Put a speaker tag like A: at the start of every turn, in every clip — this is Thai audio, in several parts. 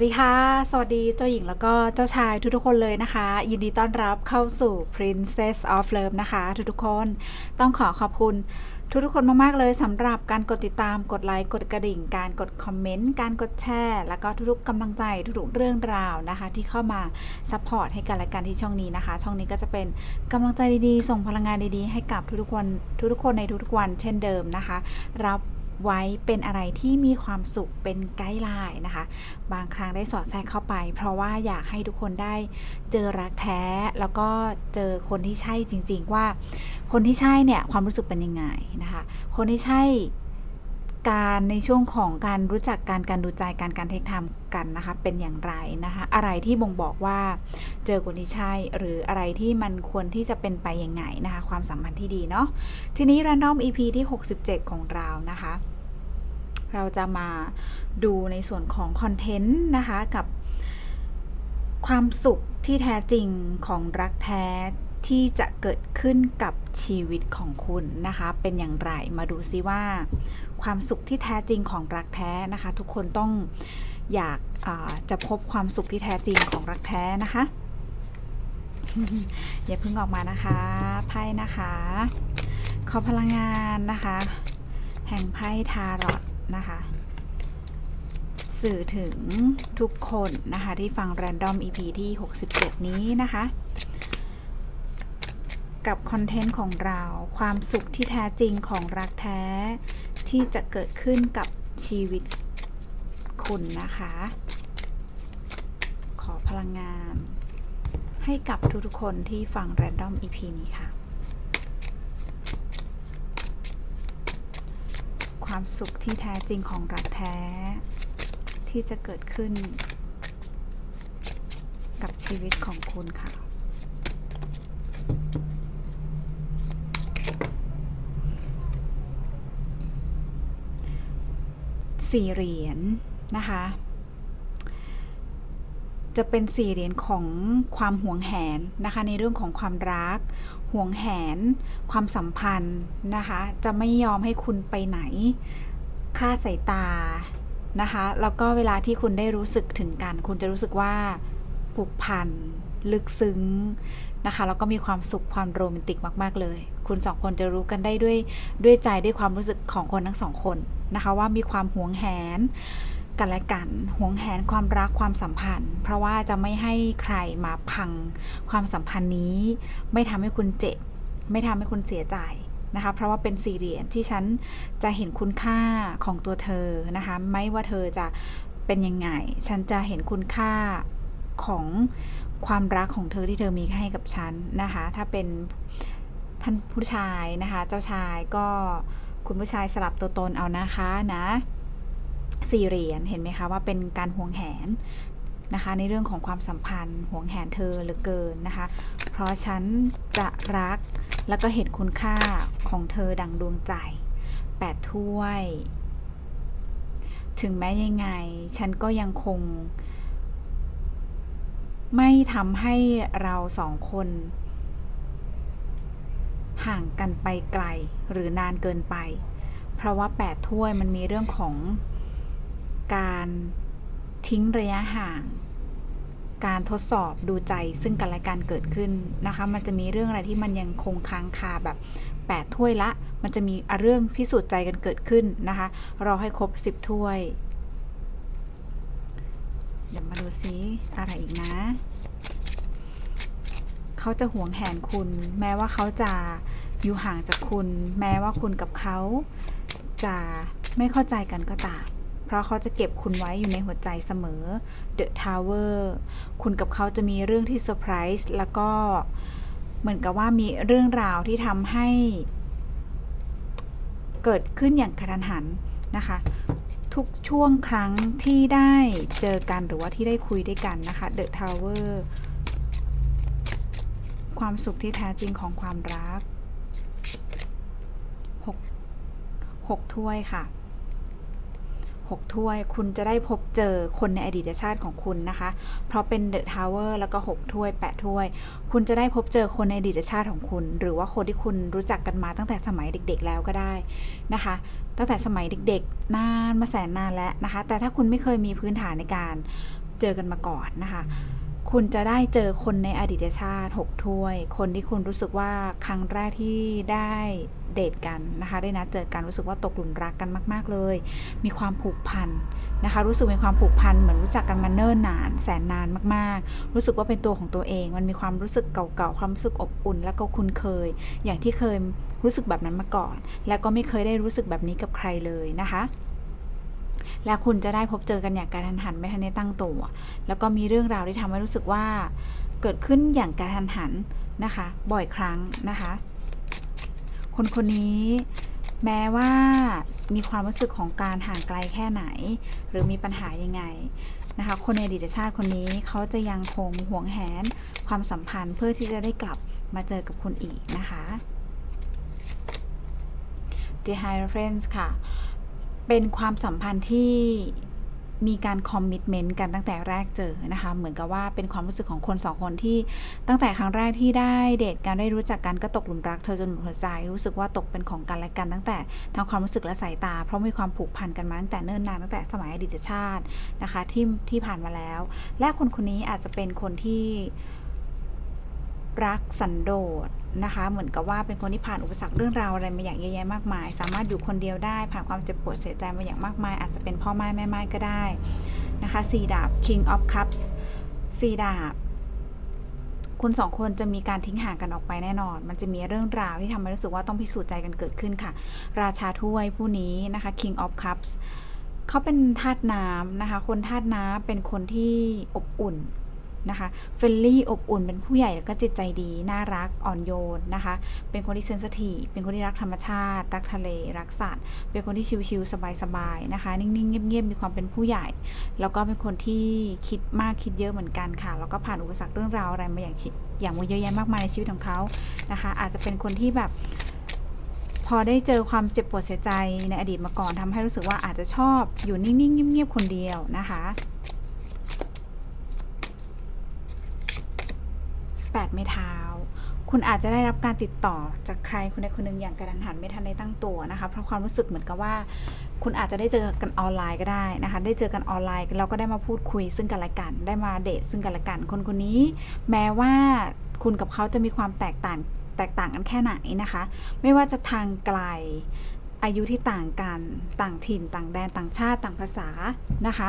A: วัสดีค่ะ สวัสดีเจ้าหญิงแล้วก็เจ้าชายทุกๆคนเลยนะคะ ยินดีต้อนรับเข้าสู่ Princess of Love นะคะ ทุกๆคนต้องขอขอบคุณทุกๆคนมากๆเลยสำหรับการกดติดตามกดไลค์กดกระดิ่ง การกดคอมเมนต์การกดแชร์แล้วก็ทุกๆกำลังใจทุกๆเรื่องราวนะคะ ที่เข้ามาซัพพอร์ตให้กันและกันที่ช่องนี้นะคะ ช่องนี้ก็จะเป็นกำลังใจดีๆ ส่งพลังงานดีๆ ให้กับทุกๆคนทุกๆคนในทุกๆวันเช่นเดิมนะคะ รับ ไว้เป็นอะไรที่มีความสุขเป็นไกด์ไลน์นะคะ บางครั้งได้สอดแทรกเข้าไป เพราะว่าอยากให้ทุกคนได้เจอรักแท้ แล้วก็เจอคนที่ใช่จริง ๆ ว่า คนที่ใช่เนี่ยความรู้สึกเป็นยังไงนะคะ คนที่ใช่ การในช่วงของการรู้จักการการดูใจการการเทคไทม์กันนะคะเป็นอย่างไรนะคะอะไรที่บ่งบอกว่าเจอคนที่ใช่หรืออะไรที่มันควรที่จะเป็นไปยังไงนะคะความสัมพันธ์ที่ดีเนาะทีนี้ Random EP ที่ 67 ของเรานะคะ เราจะมาดูในส่วนของคอนเทนต์นะคะกับความสุขที่แท้จริงของรักแท้ที่จะเกิดขึ้นกับชีวิตของคุณนะคะ เป็นอย่างไรมาดูซิว่า ความสุขที่แท้จริงของรักแท้นะคะ ทุกคนต้องอยากาจะพบความสุขที่แท้จริงของรักแท้นะคะอย่าเพิ่งออกมานะคะไพ่นะคะ ขอพลังงานนะคะ แห่งไพ่ทารอตนะคะ สื่อถึงทุกคนนะคะ ที่ฟัง Random EP ที่ 67 นี้นะคะ กับคอนเทนต์ของเราความสุขที่แท้จริงของรักแท้ ที่จะเกิดขึ้นกับชีวิตคุณนะคะ ขอพลังงาน ให้กับทุกๆคนที่ฟัง Random EP นี้ค่ะ ความสุขที่แท้จริงของรักแท้ ที่จะเกิดขึ้น กับชีวิตของคุณค่ะ สี่เหรียญนะคะ จะเป็นสี่เหรียญของความห่วงแหนนะคะ ในเรื่องของความรัก ห่วงแหน ความสัมพันธ์นะคะ จะไม่ยอมให้คุณไปไหนคลาดสายตานะคะ แล้วก็เวลาที่คุณได้รู้สึกถึงกัน คุณจะรู้สึกว่าผูกพันลึกซึ้งนะคะ แล้วก็มีความสุขความโรแมนติกมาก ๆ เลย คุณสองคนจะรู้กันได้ด้วยด้วยใจด้วยความรู้สึกของคนทั้งสองคน นะคะว่ามีความหวงแหนกันและกันหวงแหนความรักความสัมพันธ์ เพราะว่าจะไม่ให้ใครมาพังความสัมพันธ์นี้ ไม่ทำให้คุณเจ็บ ไม่ทำให้คุณเสียใจนะคะเพราะว่าเป็นสี่เหรียญที่ฉันจะเห็นคุณค่าของตัวเธอนะคะไม่ว่าเธอจะเป็นยังไง ฉันจะเห็นคุณค่าของความรักของเธอที่เธอมีให้กับฉันนะคะถ้าเป็นท่านผู้ชายนะคะ เจ้าชายก็ คุณผู้ชายสลับตัวตนเอานะคะนะสี่เหรียญเห็นไหมคะว่าเป็นการห่วงแหนนะคะในเรื่องของความสัมพันธ์ห่วงแหนเธอเหลือเกินนะคะ เพราะฉันจะรักแล้วก็เห็นคุณค่าของเธอดังดวงใจแปดถ้วย ถึงแม้ยังไง ฉันก็ยังคง ไม่ทำให้เราสองคน ห่างกันไปไกลหรือนานเกินไป เพราะว่าแปดถ้วยมันมีเรื่องของการทิ้งระยะห่าง การทดสอบดูใจซึ่งกันและกันเกิดขึ้นนะคะ มันจะมีเรื่องอะไรที่มันยังคงค้างคาแบบแปดถ้วยละ มันจะมีเรื่องพิสูจน์ใจกันเกิดขึ้นนะคะรอให้ครบสิบถ้วย เดี๋ยวมาดูซิอะไรอีกนะ เขาจะหวงแหนคุณ แม้ว่าเขาจะอยู่ห่างจากคุณ แม้ว่าคุณกับเขาจะไม่เข้าใจกันก็ตามเพราะเขาจะเก็บคุณไว้อยู่ในหัวใจเสมอ The Tower คุณกับเขาจะมีเรื่องที่เซอร์ไพรส์แล้วก็เหมือนกับว่ามีเรื่องราวที่ทำให้ เกิดขึ้นอย่างกระทันหันนะคะทุกช่วงครั้งที่ได้เจอกันหรือว่าที่ได้คุยด้วยกันนะคะ The Tower ความสุขที่แท้จริงของความรักหกหกถ้วยค่ะหกถ้วยคุณจะได้พบเจอคนในอดีตชาติของคุณนะคะ เพราะเป็นเดอะทาวเวอร์แล้วก็หกถ้วยแปดถ้วย คุณจะได้พบเจอคนในอดีตชาติของคุณ หรือว่าคนที่คุณรู้จักกันมาตั้งแต่สมัยเด็ก ๆ แล้วก็ได้นะคะ ตั้งแต่สมัยเด็ก ๆ นานมาแสนนานแล้วนะคะ แต่ถ้าคุณไม่เคยมีพื้นฐานในการเจอกันมาก่อนนะคะ คุณจะได้เจอคนในอดีตชาติ 6 ถ้วย คนที่คุณรู้สึกว่าครั้งแรกที่ได้เดทกันนะคะ ได้นัดเจอกันรู้สึกว่าตกหลุมรักกันมาก ๆ เลย มีความผูกพันนะคะ รู้สึกมีความผูกพันเหมือนรู้จักกันมาเนิ่นนานแสนนานมาก ๆ รู้สึกว่าเป็นตัวของตัวเอง มันมีความรู้สึกเก่าๆ ความรู้สึกอบอุ่น แล้วก็คุ้นเคย อย่างที่เคยรู้สึกแบบนั้นมาก่อน แล้วก็ไม่เคยได้รู้สึกแบบนี้กับใครเลยนะคะ และคุณจะได้พบเจอกันอย่างการทันหันไม่ทันได้ตั้งตัว แล้วก็มีเรื่องราวที่ทำให้รู้สึกว่า เกิดขึ้นอย่างการทันหันนะคะ บ่อยครั้งนะคะ คนคนนี้แม้ว่ามีความรู้สึกของการห่างไกลแค่ไหน หรือมีปัญหายังไงนะคะคนในอดีตชาติคนนี้เขาจะยังคงหวงแหนความสัมพันธ์เพื่อที่จะได้กลับมาเจอกับคุณอีกนะคะ The High Friends ค่ะ เป็นความสัมพันธ์ที่มีการคอมมิตเมนต์กันตั้งแต่แรกเจอนะคะ เหมือนกับว่าเป็นความรู้สึกของคนสองคนที่ตั้งแต่ครั้งแรกที่ได้เดทกันได้รู้จักกันก็ตกหลุมรักเธอจนหมดหัวใจ รู้สึกว่าตกเป็นของกันและกันตั้งแต่ทั้งความรู้สึกและสายตา เพราะมีความผูกพันกันมาตั้งแต่เนิ่นนานตั้งแต่สมัยอดีตชาตินะคะที่ที่ผ่านมาแล้ว และคนคนนี้อาจจะเป็นคนที่รักสันโดษ นะคะ เหมือนกับว่าเป็นคนที่ผ่านอุปสรรคเรื่องราวอะไรมาอย่างเยอะแยะมากมาย สามารถอยู่คนเดียวได้ ผ่านความเจ็บปวดเสียใจมาอย่างมากมาย อาจจะเป็นพ่อไม้แม่ไม้ก็ได้นะคะสี่ดาบ King of Cups สี่ดาบ คุณสองคนจะมีการทิ้งห่างกันออกไปแน่นอน มันจะมีเรื่องราวที่ทำให้รู้สึกว่าต้องพิสูจน์ใจกันเกิดขึ้นค่ะ ราชาถ้วยผู้นี้นะคะ King of Cups เขาเป็นธาตุน้ำนะคะ คนธาตุน้ำเป็นคนที่อบอุ่น นะคะเฟรนลี่อบอุ่นเป็นผู้ใหญ่แล้วก็จิตใจดี น่ารักอ่อนโยนนะคะ เป็นคนที่เซนสทีเป็นคนที่รักธรรมชาติ รักทะเล รักสัตว์ เป็นคนที่ชิลๆสบายๆนะคะ นิ่งๆ เงียบๆ มีความเป็นผู้ใหญ่ แล้วก็เป็นคนที่คิดมากคิดเยอะเหมือนกันค่ะ แล้วก็ผ่านอุปสรรคเรื่องราวอะไรมาอย่างอย่างเยอะแยะมากมายในชีวิตของเขานะคะ อาจจะเป็นคนที่แบบพอได้เจอความเจ็บปวดเสียใจในอดีตมาก่อนทำให้รู้สึกว่าอาจจะชอบอยู่นิ่งๆเงียบๆคนเดียวนะคะ แป ดไม้เท้า คุณอาจจะได้รับการติดต่อจากใครคนใดคนหนึ่งอย่างกระทันหันไม่ทันได้ตั้งตัวนะคะ เพราะความรู้สึกเหมือนกับว่า คุณอาจจะได้เจอกันออนไลน์ก็ได้นะคะ ได้เจอกันออนไลน์เราก็ได้มาพูดคุยซึ่งกันและกัน ได้มาเดทซึ่งกันและกัน คนคนนี้ แม้ว่าคุณกับเขาจะมีความแตกต่างแตกต่างกันแค่ไหนนะคะ ไม่ว่าจะทางไกลอายุที่ต่างกัน ต่างถิ่น ต่างแดน ต่างชาติ ต่างภาษานะคะ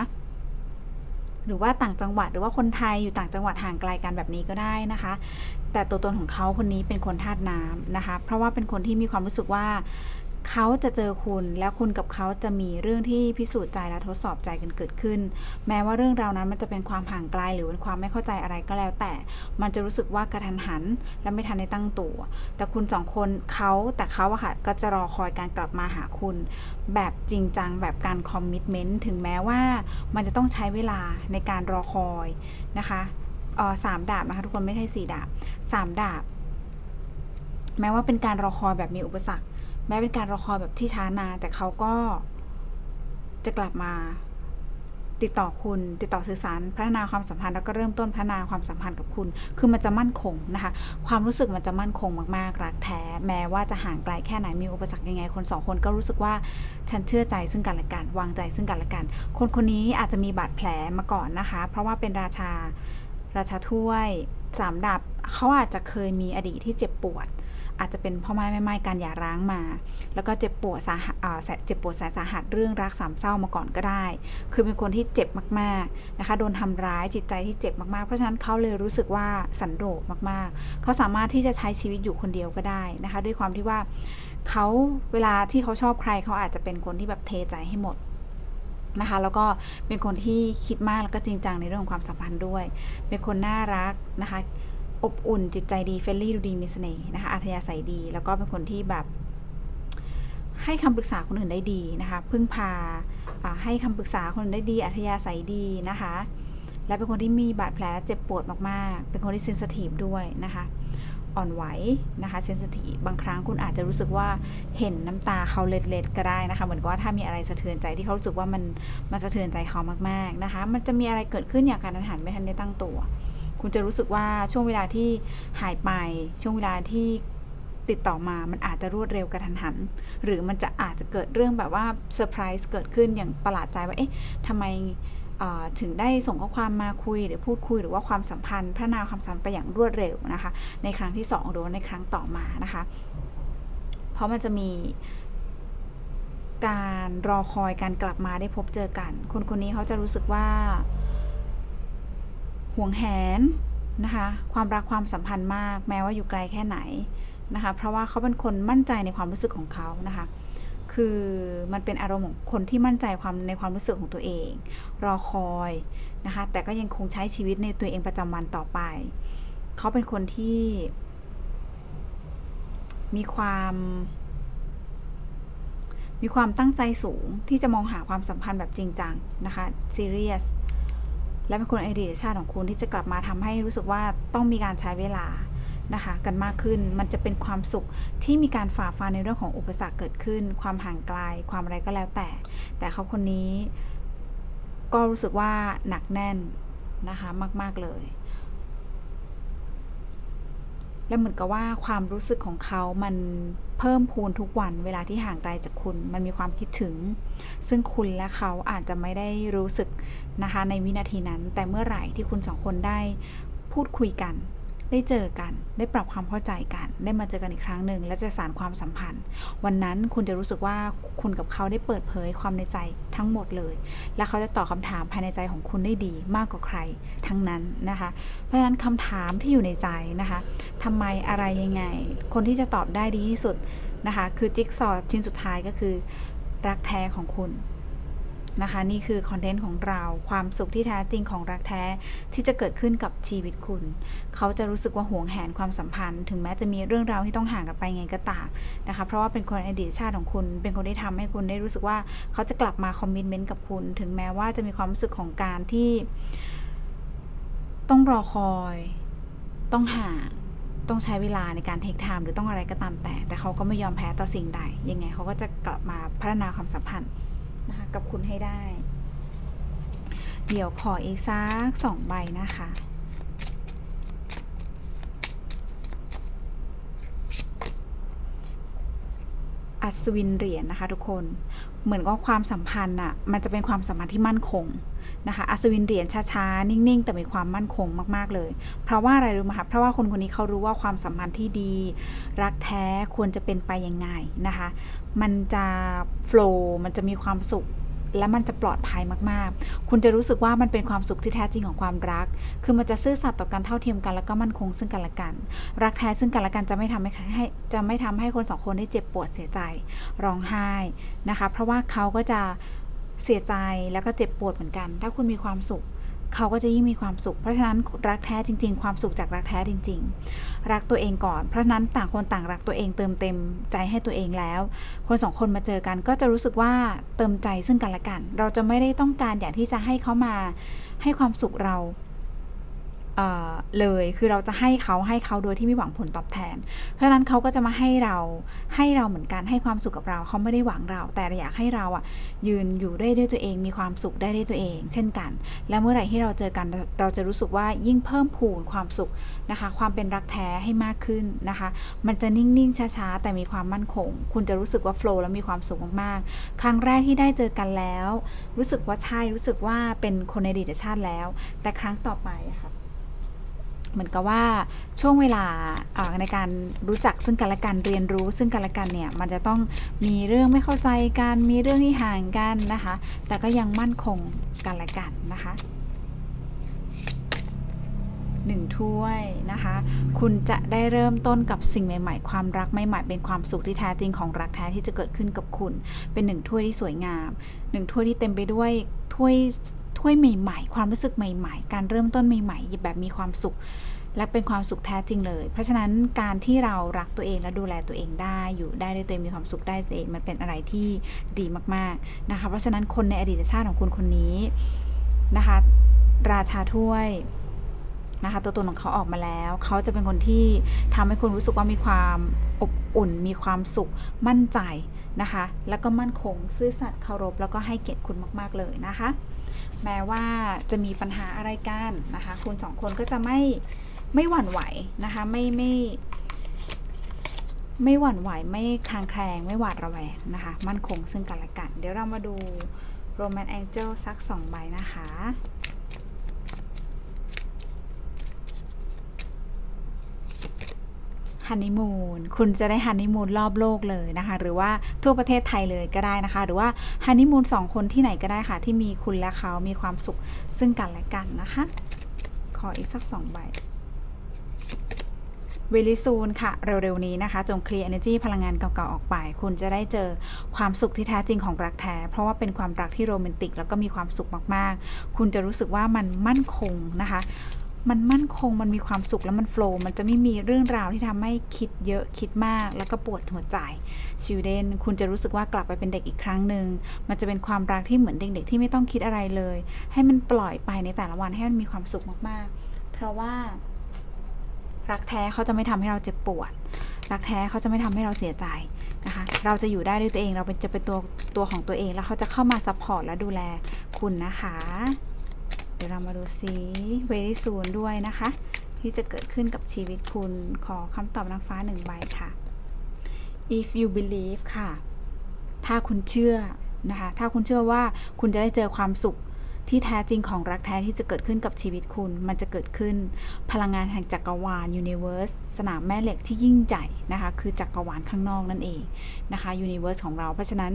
A: หรือว่าต่างจังหวัดหรือว่าคนไทยอยู่ต่างจังหวัดห่างไกลกันแบบนี้ก็ได้นะคะ แต่ตัวตนของเขาคนนี้เป็นคนธาตุน้ำนะคะ เพราะว่าเป็นคนที่มีความรู้สึกว่า เขาจะเจอคุณแล้วคุณกับเขาจะมีเรื่องที่พิสูจน์ใจและทดสอบใจกันเกิดขึ้น แม้ว่าเรื่องราวนั้นมันจะเป็นความห่างไกลหรือเป็นความไม่เข้าใจอะไรก็แล้ว แต่มันจะรู้สึกว่ากระทันหัน และไม่ทันได้ตั้งตัว แต่คุณสองคนเขาแต่เขาอะค่ะก็จะรอคอยการกลับมาหาคุณ แบบจริงจังแบบการคอมมิชเมนต์ถึงแม้ว่ามันจะต้องใช้เวลาในการรอคอยนะคะสามดาบนะคะทุกคนไม่ใช่สี่ดาบสามดาบ แม้ว่าเป็นการรอคอยแบบมีอุปสรรค แม้เป็นการรอคอยแบบที่ช้านานแต่เขาก็จะกลับมาติดต่อคุณ ติดต่อสื่อสารพัฒนาความสัมพันธ์แล้วก็เริ่มต้นพัฒนาความสัมพันธ์กับคุณ คือมันจะมั่นคงนะคะ ความรู้สึกมันจะมั่นคงมากๆ รักแท้ แม้ว่าจะห่างไกลแค่ไหนมีอุปสรรคยังไง คนสองคนก็รู้สึกว่าฉันเชื่อใจซึ่งกันและกันวางใจซึ่งกันและกัน คนคนนี้อาจจะมีบาดแผลมาก่อนนะคะ เพราะว่าเป็นราชาราชาถ้วยสามดาบเขาอาจจะเคยมีอดีตที่เจ็บปวด อาจจะเป็นพ่อไม้แม่ไม้การหย่าร้างมา แล้วก็เจ็บปวดสาหัสเจ็บปวดแสนสาหัสเรื่องรักสามเศร้ามาก่อนก็ได้ คือเป็นคนที่เจ็บมากๆนะคะ โดนทำร้ายจิตใจที่เจ็บมากๆ เพราะฉะนั้นเขาเลยรู้สึกว่าสันโดษมากๆ เขาสามารถที่จะใช้ชีวิตอยู่คนเดียวก็ได้นะคะ ด้วยความที่ว่าเขาเวลาที่เขาชอบใครเขาอาจจะเป็นคนที่แบบเทใจให้หมดนะคะแล้วก็เป็นคนที่คิดมากแล้วก็จริงจังในเรื่องของความสัมพันธ์ด้วย เป็นคนน่ารักนะคะ อบอุ่นจิตใจดีเฟรนลี่ดูดีมีเสน่ห์นะคะอัธยาศัยดี แล้วก็เป็นคนที่แบบให้คำปรึกษาคนอื่นได้ดีนะคะ พึ่งพาให้คำปรึกษาคนอื่นได้ดี อัธยาศัยดีนะคะ และเป็นคนที่มีบาดแผลและเจ็บปวดมากๆ เป็นคนที่เซนสทีฟด้วยนะคะ อ่อนไหวนะคะเซนสทีฟบางครั้งคุณอาจจะรู้สึกว่าเห็นน้ำตาเขาเล็ดๆก็ได้นะคะ เหมือนกับว่าถ้ามีอะไรสะเทือนใจที่เขารู้สึกว่ามันมันสะเทือนใจเขามากๆนะคะ มันจะมีอะไรเกิดขึ้นอย่างการทันหันไม่ทันได้ตั้งตัว คุณจะรู้สึกว่าช่วงเวลาที่หายไป ช่วงเวลาที่ติดต่อมามันอาจจะรวดเร็วกระทันหัน หรือมันจะอาจจะเกิดเรื่องแบบว่าเซอร์ไพรส์เกิดขึ้นอย่างประหลาดใจว่า เอ๊ะทำไมถึงได้ส่งข้อความมาคุยหรือพูดคุยหรือว่าความสัมพันธ์พัฒนาความสัมพันธ์ไปอย่างรวดเร็วนะคะ ในครั้งที่สองหรือว่าในครั้งต่อมานะคะ เพราะมันจะมีการรอคอยการกลับมาได้พบเจอกัน คนคนนี้เขาจะรู้สึกว่า ห่วงแหนนะคะ ความรักความสัมพันธ์มาก แม้ว่าอยู่ไกลแค่ไหนนะคะ เพราะว่าเขาเป็นคนมั่นใจในความรู้สึกของเขานะคะ คือมันเป็นอารมณ์ของคนที่มั่นใจความในความรู้สึกของตัวเอง รอคอยนะคะ แต่ก็ยังคงใช้ชีวิตในตัวเองประจำวันต่อไป เขาเป็นคนที่ มีความมีความตั้งใจสูงที่จะมองหาความสัมพันธ์แบบจริงจังนะคะ serious และเป็นคนไอเดียชาติของคุณที่จะกลับมาทำให้รู้สึกว่าต้องมีการใช้เวลานะคะกันมากขึ้นมันจะเป็นความสุขที่มีการฝ่าฟันในเรื่องของอุปสรรคเกิดขึ้น ความห่างไกลความอะไรก็แล้วแต่ แต่เขาคนนี้ก็รู้สึกว่าหนักแน่นนะคะมาก ๆ เลย และเหมือนกับว่าความรู้สึกของเขามันเพิ่มพูนทุกวันเวลาที่ห่างไกลจากคุณ มันมีความคิดถึง ซึ่งคุณและเขาอาจจะไม่ได้รู้สึกนะคะในวินาทีนั้น แต่เมื่อไหร่ที่คุณสองคนได้พูดคุยกัน ได้เจอกัน ได้ปรับความเข้าใจกัน ได้มาเจอกันอีกครั้งหนึ่งและจะสานความสัมพันธ์ วันนั้นคุณจะรู้สึกว่าคุณกับเขาได้เปิดเผยความในใจทั้งหมดเลย และเขาจะตอบคำถามภายในใจของคุณได้ดีมากกว่าใครทั้งนั้นนะคะ เพราะฉะนั้นคำถามที่อยู่ในใจนะคะทำไมอะไรยังไง คนที่จะตอบได้ดีที่สุดนะคะ คือจิ๊กซอว์ชิ้นสุดท้ายก็คือ รักแท้ของคุณ นะคะ นี่คือคอนเทนต์ของเราความสุขที่แท้จริงของรักแท้ที่จะเกิดขึ้นกับชีวิตคุณ เขาจะรู้สึกว่าห่วงแหนความสัมพันธ์ ถึงแม้จะมีเรื่องราวที่ต้องห่างกันไปไงก็ตามนะคะ เพราะว่าเป็นคนอดีตชาติของคุณ เป็นคนที่ทำให้คุณได้รู้สึกว่าเขาจะกลับมาคอมมิชเมนต์กับคุณ ถึงแม้ว่าจะมีความรู้สึกของการที่ ต้องรอคอย ต้องห่างต้องใช้เวลาในการเทคไทม์หรือต้องอะไรก็ตามแต่ แต่เขาก็ไม่ยอมแพ้ต่อสิ่งใดยังไงเขาก็จะกลับมาพัฒนาความสัมพันธ์ กับคุณให้ได้ เดี๋ยวขออีกสักสองใบนะคะอัศวินเหรียญนะคะทุกคนเหมือนกับความสัมพันธ์อะมันจะเป็นความสัมพันธ์ที่มั่นคง นะคะอัศวินเหรียญช้าๆ นิ่งๆ แต่มีความมั่นคงมากๆเลย เพราะว่าอะไรรู้ไหมคะเพราะว่าคนคนนี้เขารู้ว่าความสัมพันธ์ที่ดี รักแท้ควรจะเป็นไปยังไงนะคะ มันจะโฟล์มันจะมีความสุขและมันจะปลอดภัยมากๆ คุณจะรู้สึกว่ามันเป็นความสุขที่แท้จริงของความรัก คือมันจะซื่อสัตย์ต่อกันเท่าเทียมกันแล้วก็มั่นคงซึ่งกันและกัน รักแท้ซึ่งกันและกันจะไม่ทำให้ให้จะไม่ทำให้คนสองคนได้เจ็บปวดเสียใจ ร้องไห้นะคะ เพราะว่าเขาก็จะ เสียใจแล้วก็เจ็บปวดเหมือนกัน ถ้าคุณมีความสุขเขาก็จะยิ่งมีความสุข เพราะฉะนั้นรักแท้จริง ๆ ความสุขจากรักแท้จริง ๆ รักตัวเองก่อน เพราะฉะนั้นต่างคนต่างรักตัวเองเติมเต็มใจให้ตัวเองแล้ว คนสองคนมาเจอกันก็จะรู้สึกว่าเติมใจซึ่งกันและกัน เราจะไม่ได้ต้องการอยากที่จะให้เขามาให้ความสุขเรา เเลย คือเราจะให้เขาให้เขาโดยที่ไม่หวังผลตอบแทน เพราะฉะนั้นเขาก็จะมาให้เราให้เราเหมือนกันให้ความสุขกับเราเขาไม่ได้หวังเรา แต่อยากให้เราอะยืนอยู่ได้ด้วยตัวเอง มีความสุขได้ด้วยตัวเอง เช่นกัน และเมื่อไหร่ที่เราเจอกันเราจะรู้สึกว่ายิ่งเพิ่มพูนความสุขนะคะ ความเป็นรักแท้ให้มากขึ้นนะคะ มันจะนิ่งๆช้าๆแต่มีความมั่นคง คุณจะรู้สึกว่าโฟล์แล้วมีความสุขมากๆ ครั้งแรกที่ได้เจอกันแล้ว รู้สึกว่าใช่รู้สึกว่าเป็นคนในดีตชาติแล้ว แต่ครั้งต่อไปอะค่ะ เหมือนกับว่าช่วงเวลาในการรู้จักซึ่งกันและกันเรียนรู้ ซึ่งกันและกันเนี่ยมันจะต้องมีเรื่องไม่เข้าใจกันมีเรื่องที่ห่างกันนะคะ แต่ก็ยังมั่นคงกันและกันนะคะหนึ่งถ้วยนะคะ คุณจะได้เริ่มต้นกับสิ่งใหม่ ๆ ความรักใหม่ๆ เป็นความสุขที่แท้จริงของรักแท้ที่จะเกิดขึ้นกับคุณ เป็นหนึ่งถ้วยที่สวยงามหนึ่งถ้วยที่เต็มไปด้วยถ้วย ถ้วยใหม่ ๆ ความรู้สึกใหม่ ๆ การเริ่มต้นใหม่ ๆ แบบมีความสุข และเป็นความสุขแท้จริงเลย เพราะฉะนั้นการที่เรารักตัวเองและดูแลตัวเองได้อยู่ได้ด้วยตัวเองมีความสุขได้ตัวเองมันเป็นอะไรที่ดีมากๆนะคะเพราะฉะนั้นคนในอดีตชาติของคุณคนนี้นะคะราชาถ้วยนะคะตัวตนของเขาออกมาแล้ว เขาจะเป็นคนที่ทำให้คุณรู้สึกว่ามีความอบอุ่น มีความสุขมั่นใจนะคะ แล้วก็มั่นคงซื่อสัตย์เคารพแล้วก็ให้เกียรติคุณมาก ๆ เลยนะคะ แม้ว่าจะมีปัญหาอะไรกันนะคะ คุณสองคนก็จะไม่ไม่หวั่นไหวนะคะไม่ไม่ไม่หวั่นไหวไม่คลางแคลงไม่หวาดระแวงนะคะมั่นคงซึ่งกันและกัน เดี๋ยวเรามาดู Romance Angel สัก2ใบนะคะ ฮันนีมูนคุณจะได้ฮันนีมูนรอบโลกเลยนะคะ หรือว่าทั่วประเทศไทยเลยก็ได้นะคะ หรือว่าฮันนีมูนสองคนที่ไหนก็ได้ค่ะ ที่มีคุณและเขามีความสุขซึ่งกันและกันนะคะ ขออีกสักสองใบเวลิซูนค่ะ เร็วๆนี้นะคะ จงเคลียร์ energy พลังงานเก่าๆออกไป คุณจะได้เจอความสุขที่แท้จริงของรักแท้ เพราะว่าเป็นความรักที่โรแมนติก แล้วก็มีความสุขมากๆ คุณจะรู้สึกว่ามันมั่นคงนะคะ มันมั่นคงมันมีความสุขแล้วมันโฟล์มันจะไม่มีเรื่องราวที่ทำให้คิดเยอะคิดมาก แล้วก็ปวดหัวใจชิวเดนคุณจะรู้สึกว่ากลับไปเป็นเด็กอีกครั้งหนึ่งมันจะเป็นความรักที่เหมือนเด็ก ๆ ที่ไม่ต้องคิดอะไรเลย ให้มันปล่อยไปในแต่ละวันให้มันมีความสุขมากๆ เพราะว่า รักแท้เขาจะไม่ทำให้เราเจ็บปวด รักแท้เขาจะไม่ทำให้เราเสียใจนะคะเราจะอยู่ได้ด้วยตัวเองเราเป็นจะเป็นตัวตัวของตัวเองแล้วเขาจะเข้ามาซัพพอร์ตและดูแลคุณนะคะ ดี๋ยวเรามาดูซิเวลี่ซูนด้วยนะคะ ที่จะเกิดขึ้นกับชีวิตคุณขอคำตอบนางฟ้าหนึ่งใบค่ะ if you believe ค่ะ ถ้าคุณเชื่อนะคะ ถ้าคุณเชื่อว่าคุณจะได้เจอความสุขที่แท้จริงของรักแท้ที่จะเกิดขึ้นกับชีวิตคุณ มันจะเกิดขึ้น พลังงานแห่งจักรวาล universe สนามแม่เหล็กที่ยิ่งใหญ่นะคะ คือจักรวาลข้างนอกนั่นเองนะคะ universe ของเรา เพราะฉะนั้น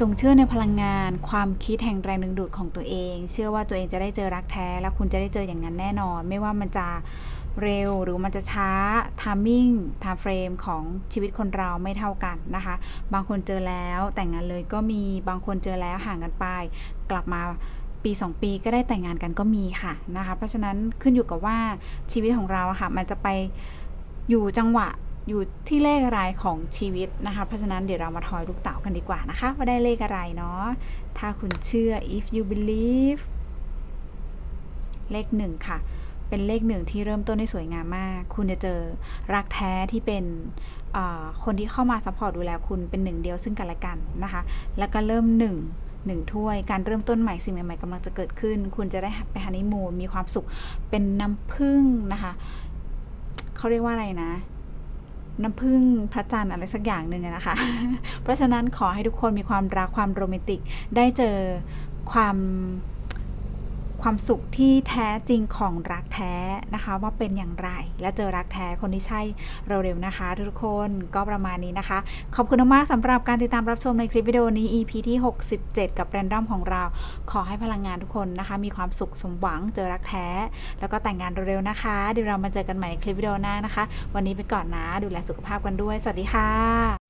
A: จงเชื่อในพลังงาน ความคิดแห่งแรงดึงดูดของตัวเอง เชื่อว่าตัวเองจะได้เจอรักแท้ แล้วคุณจะได้เจออย่างนั้นแน่นอน ไม่ว่ามันจะเร็วหรือมันจะช้าทามมิ่งไทม์เฟรมของชีวิตคนเราไม่เท่ากันนะคะ บางคนเจอแล้วแต่งงานเลยก็มีบางคนเจอแล้วห่างกันไป กลับมาปี 2 ปีก็ได้แต่งงานกันก็มีค่ะนะคะ เพราะฉะนั้นขึ้นอยู่กับว่าชีวิตของเราค่ะ มันจะไปอยู่จังหวะ อยู่ที่เลขอะไรของชีวิตนะคะ เพราะฉะนั้นเดี๋ยวเรามาทอยลูกเต๋ากันดีกว่านะคะ ว่าได้เลขอะไรเนาะ ถ้าคุณเชื่อ if you believe เลขหนึ่งค่ะ เป็นเลขหนึ่งที่เริ่มต้นได้สวยงามมาก คุณจะเจอรักแท้ที่เป็นคนที่เข้ามาซัพพอร์ตดูแลคุณเป็นหนึ่งเดียวซึ่งกันและกันนะคะ แล้วก็เริ่มหนึ่งหนึ่งถ้วย การเริ่มต้นใหม่สิ่งใหม่ๆกำลังจะเกิดขึ้น คุณจะได้ไปฮันนีมูนมีความสุขเป็นน้ำผึ้งนะคะ เขาเรียกว่าอะไรนะ น้ำผึ้งพระจันทร์อะไรสักอย่างหนึ่งนะคะ เพราะฉะนั้นขอให้ทุกคนมีความรักความโรแมนติกได้เจอความ ความสุขที่แท้จริงของรักแท้นะคะ ว่าเป็นอย่างไร และเจอรักแท้คนที่ใช่เร็วๆนะคะ ทุกคนก็ประมาณนี้นะคะ ขอบคุณมากสำหรับการติดตามรับชมในคลิปวิดีโอนี้ EP ที่ 67 กับแรนดอมของเรา ขอให้พลังงานทุกคนนะคะ มีความสุขสมหวังเจอรักแท้ แล้วก็แต่งงานเร็วๆนะคะเดี๋ยวเรามาเจอกันใหม่ในคลิปวิดีโอหน้านะคะ วันนี้ไปก่อนนะดูแลสุขภาพกันด้วย สวัสดีค่ะ